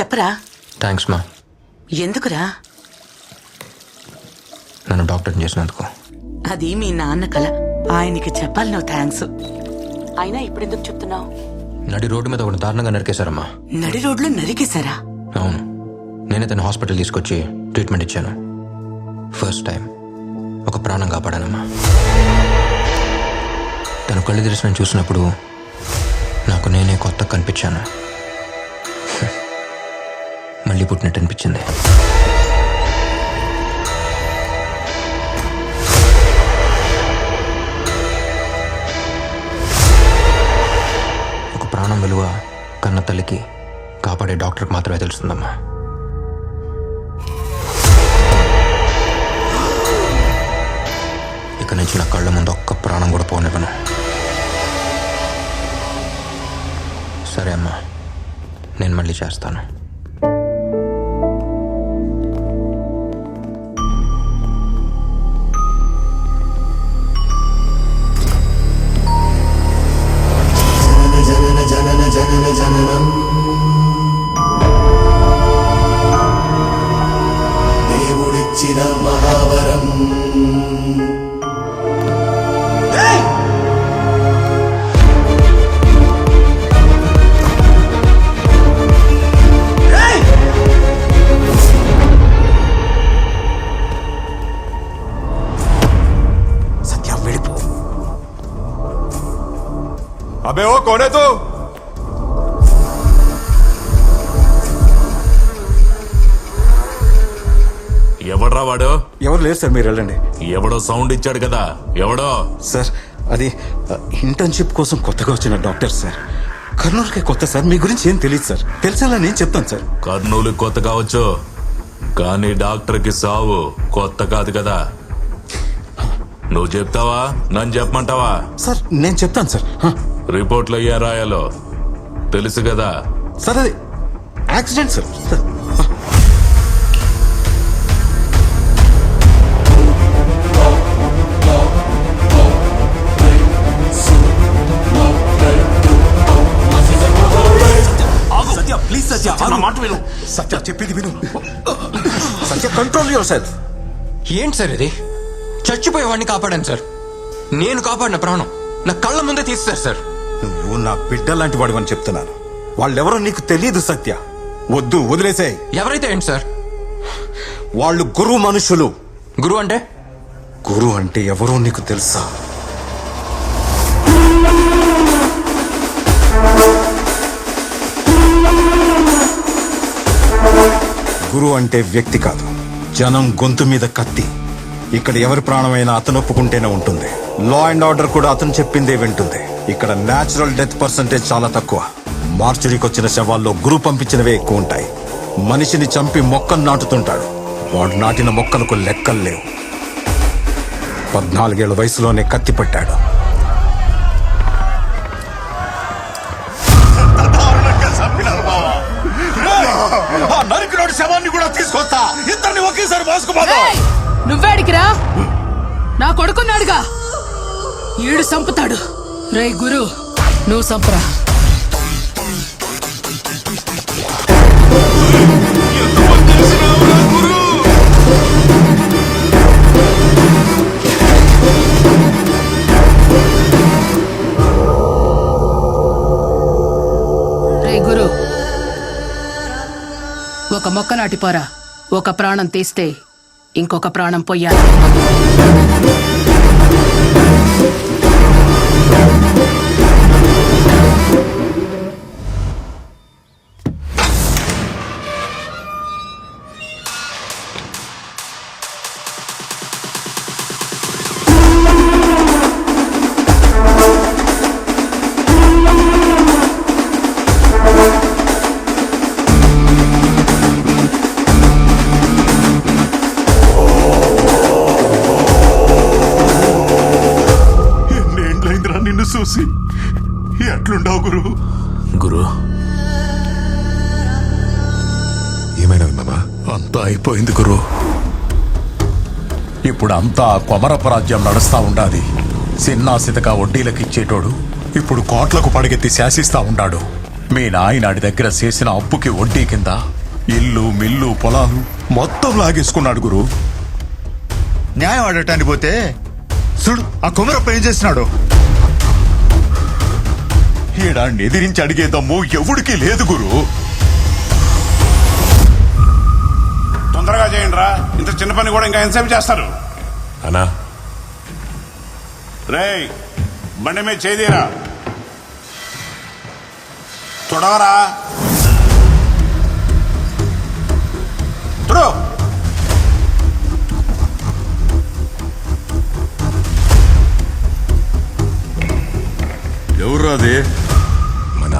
చెప్పరా? థ్యాంక్స్ మా ఎందుకురా? నన్ను డాక్టర్ చేసినందుకు. అది మీ నాన్న కల. ఆయనకి చెప్పాలి నువ్వు థ్యాంక్స్ అయినా ఇప్పుడెందుకు చెప్తున్నావు? నడి రోడ్డు మీద ఒకటి దారుణంగా నరికేశారమ్మా. నడి రోడ్లు నరికేశారా? అవును. నేనే తన హాస్పిటల్ తీసుకొచ్చి ట్రీట్మెంట్ ఇచ్చాను. ఫస్ట్ టైం ఒక ప్రాణం కాపాడానమ్మా. తను కళ్ళు తెరిచి నన్ను చూసినప్పుడు నాకు నేనే కొత్త కనిపించాను. మళ్ళీ పుట్టినట్టు అనిపించింది. ఒక ప్రాణం విలువ కన్న తల్లికి కాపాడే డాక్టర్కి మాత్రమే తెలుస్తుందమ్మా. ఇక నుంచి నా కళ్ళ ముందు ఒక్క ప్రాణం కూడా పోనివ్వను. సరే అమ్మా నేను మళ్ళీ చేస్తాను. अबे ओ कौन है तू ఎవడ్రా వాడు ఎవరు లేరు సార్ మీరు వెళ్ళండి ఎవడో సౌండ్ ఇచ్చాడు కదా ఎవడో సార్ అది ఇంటర్న్షిప్ కోసం కొత్తగా వచ్చిన డాక్టర్ సార్ కర్నూలుకే కొత్త సార్ మీ గురించి ఏం తెలియదు సార్ తెలిసేలా నేను చెప్తాను సార్ కర్నూలు కొత్త కావచ్చు కానీ డాక్టర్కి సావు కొత్త కాదు కదా నువ్వు చెప్తావా నన్ను చెప్పమంటావా సార్ నేను చెప్తాను సార్ హ, రిపోర్ట్లో ఏం రాయాలో. తెలుసు కదా? సార్ అది యాక్సిడెంట్ సార్. ప్లీజ్ సత్య నా మాట విను. సత్య చెప్పింది విను. సత్య కంట్రోల్ యువర్ సెల్ఫ్ ఏంటి సార్ ఇది? చచ్చిపోయేవాడిని కాపాడాను సార్. నేను కాపాడిన ప్రాణం నా కళ్ళ ముందే తీస్తారు సార్. నువ్వు నా బిడ్డ లాంటి వాడు అని చెప్తున్నాను. వాళ్ళెవరో నీకు తెలియదు సత్య. వద్దు వదిలేసాయి. ఎవరైతే ఏంటి సార్? వాళ్ళు గురు మనుషులు. గురువు అంటే? గురు అంటే ఎవరో నీకు తెలుసా? గురు అంటే వ్యక్తి కాదు. జనం గొంతు మీద కత్తి. ఇక్కడ ఎవరి ప్రాణమైనా అతను ఒప్పుకుంటేనే ఉంటుంది. లా అండ్ ఆర్డర్ కూడా అతను చెప్పిందే వింటుంది. ఇక్కడ నేచురల్ డెత్ పర్సంటేజ్ చాలా తక్కువ. మార్చురీకి వచ్చిన శవాల్లో గురు పంపించినవే ఎక్కువ ఉంటాయి. మనిషిని చంపి మొక్కలు నాటుతుంటాడు. వాడు నాటిన మొక్కలకు లెక్కలు లేవు. పద్నాలుగేళ్ళ వయసులోనే కత్తి పట్టాడు. నరికినోడి శవాన్ని కూడా తీసుకొస్తా. ఇద్దరిని ఒకేసారి! నువ్వేడికిరా నా కొడుకున్నాడుగా. ఈడు సంపుతాడు. రే గురు నువ్వు సంపరా. రే గురు ఒక మొక్క నాటిపోరా. ఒక ప్రాణం తీస్తే ఇంకొక ప్రాణం పొయ్యాలి ఎట్లుండవు గురు? గురు. ఏమైనది మామా? అంతా అయిపోయింది గురు. ఇప్పుడు అంతా కొమరపు రాజ్యం నడుస్తా ఉండాది. సిన్నా సితక వడ్డీలకు ఇచ్చేటోడు ఇప్పుడు కోట్లకు పడగెత్తి శాసిస్తా ఉండాడు. మీ నాయనాడి దగ్గర చేసిన అప్పుకి వడ్డీ కింద ఇల్లు మిల్లు పొలాలు మొత్తం లాగేసుకున్నాడు గురు. న్యాయం ఆడటానికి పోతే చూడు ఆ కుమరప్ప ఏం చేసినాడు ఈడాన్ని ఎదిరించి అడిగే దమ్ము ఎవడికి లేదు గురు. తొందరగా చేయండి రా ఇంత చిన్న పని కూడా ఇంకా ఎంతసేపు చేస్తారు? అనా రేయ్ బండి మీద చేదిరా చూడవరా చూడు ఎవరు అది?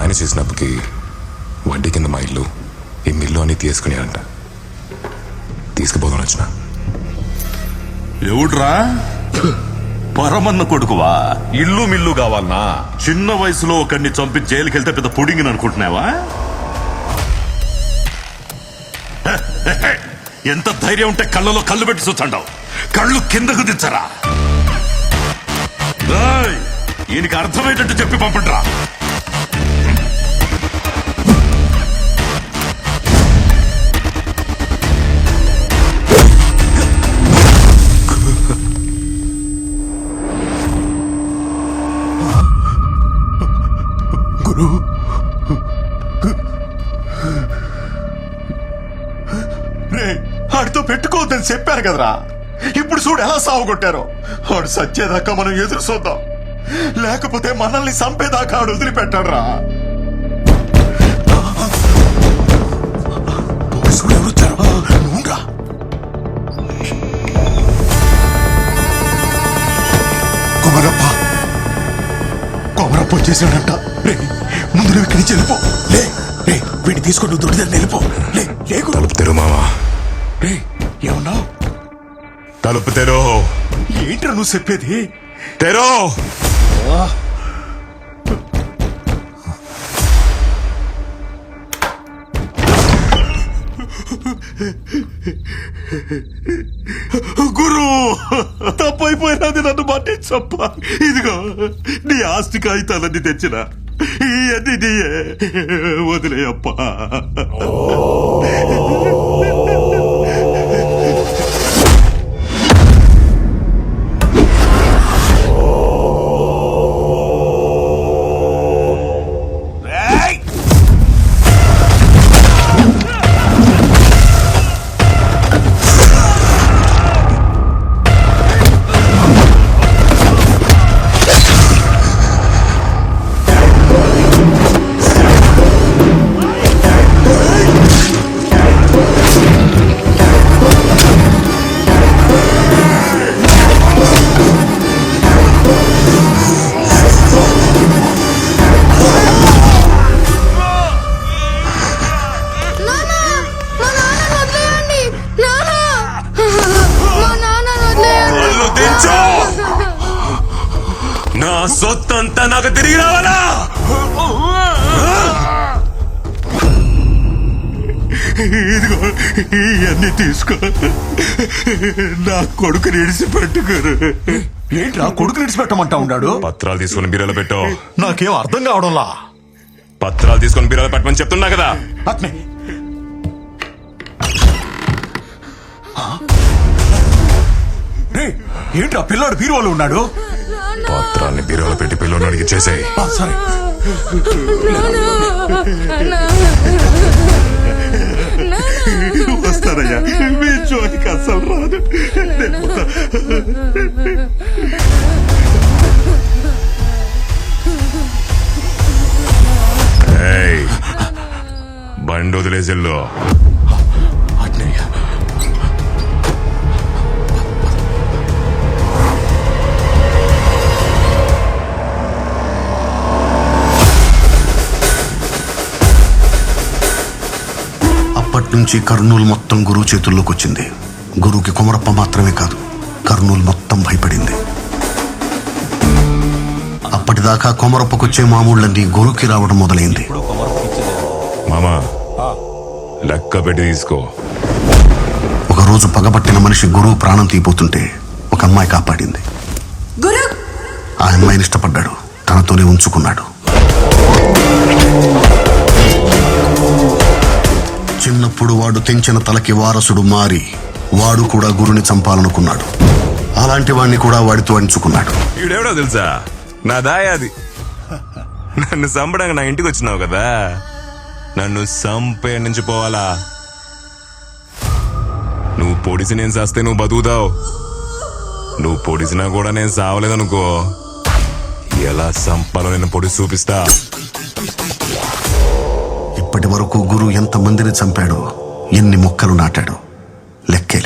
ఆయన చేసినప్పటికి వడ్డీ కింద మా ఇల్లు ఈ మిల్లు అని తీసుకునేదంట తీసుకుపోదాం వచ్చిన ఎవడ్రా? పరమన్న కొడుకువా? ఇల్లు మిల్లు కావాలనా? చిన్న వయసులో ఒకడిని చంపి జైలుకి వెళ్తే పెద్ద పుడింగిని అనుకుంటున్నావా? ఎంత ధైర్యం ఉంటే కళ్ళలో కళ్ళు పెట్టి చూచండావు కళ్ళు కిందకు దించరా. ఏయ్, ఈయనకి అర్థమయ్యేటట్టు చెప్పి పంపండ్రా. గురు రే ఆడితో పెట్టుకోవద్దని చెప్పారు కదరా. ఇప్పుడు చూడు ఎలా సాగు కొట్టారో వాడు సచ్చేదాకా మనం ఎదురు చూద్దాం. లేకపోతే మనల్ని చంపేదాకా ఆడు వదిలిపెట్టాడు రా కొమరప్ప. కొమరప్ప వచ్చేసాడంట. రే ముందు నువ్వు ఇక్కడి నుంచి వెళ్ళిపో లే రే వీడిని తీసుకొని దొడిదని వెళ్ళిపో. లే లేకు తలుపు తెరు మామా. రే ఏమన్నావు? తలుపు తెరు ఏంట్రా నువ్వు చెప్పేది? తెరు గురు తప్పైపోయినది నన్ను మన్నించప్ప ఇదిగో నీ ఆస్తి కాగితాలన్నీ తెచ్చిన. என்னையே உதலையப்பா దించు నా సొత్తంతా నాకు తిరిగి రావాలా? ఇదిగో ఇవన్నీ తీసుకో. నా కొడుకుని ఇడిసి పెట్టుకోరు ఏంట్రా కొడుకు నిడిచిపెట్టమంటా ఉన్నాడు? పత్రాలు తీసుకొని బీరలో పెట్టు. నాకేం అర్థం కావడంలా? పత్రాలు తీసుకొని బీరలో పెట్టమని చెప్తున్నా కదా. అట్నే. ఏంట్రా పిల్లాడు బీరువాలో ఉన్నాడు? పత్రాల్ని బీరలో పెట్టి పిల్లలు అడిగి సరే. వస్తానయ్యా. మీ జోలికి రాదు. బండి వదిలేసిల్లో నుంచి కర్నూలు మొత్తం గురువు చేతుల్లోకి వచ్చింది. గురువుకి కుమరప్ప మాత్రమే కాదు కర్నూలు మొత్తం భయపడింది. అప్పటిదాకా కొమరప్పకొచ్చే మామూళ్ళన్నీ గురువుకి రావడం మొదలైంది. మామా లెక్క పెట్టి తీసుకో. ఒకరోజు పగబట్టిన మనిషి గురువు ప్రాణం తీపోతుంటే ఒక అమ్మాయి కాపాడింది. గురు! ఆ అమ్మాయిని ఇష్టపడ్డాడు. తనతోనే ఉంచుకున్నాడు. చిన్నప్పుడు వాడు తెంచిన తలకి వారసుడు మారి వాడు కూడా గురుని చంపాలనుకున్నాడు. అలాంటి వాణ్ణి కూడా వాడితో అంచుకున్నాడు ఈడెవడో తెలుసా? నా దాయాది. నన్ను చంపడానికి నా ఇంటికి వచ్చినావు కదా. నన్ను చంపే నుంచి పోవాలా? నువ్వు పొడిసి నేను చస్తే నువ్వు బతుకుతావు. నువ్వు పొడిసినా కూడా నేను సావలేదనుకో. ఎలా చంపాలో నేను పొడిసి చూపిస్తా? ఇప్పటి వరకు గురు ఎంత మందిని చంపాడో ఎన్ని మొక్కలు నాటాడో లెక్కే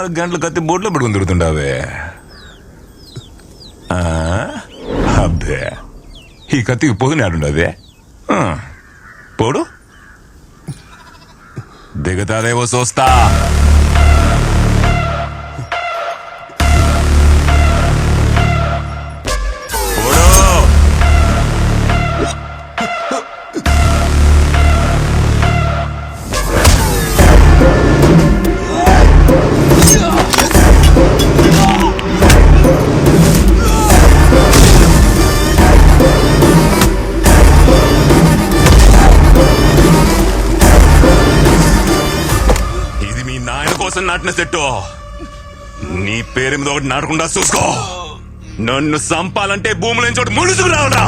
నాలుగు గంటలు కత్తి బోట్లో పెట్టుకుని తిరుగుతుంటావే. ఆ? అబ్బే. ఈ కత్తికి పొదుని ఆడుండదే పోడు. దిగతాదేవో చూస్తా నాటిన సెట్టు నీ పేరు మీద ఒకటి నాటకుండా చూసుకో. నన్ను సంపాలంటే భూముల నుంచి ఒకటి ముడుచుకు రావడా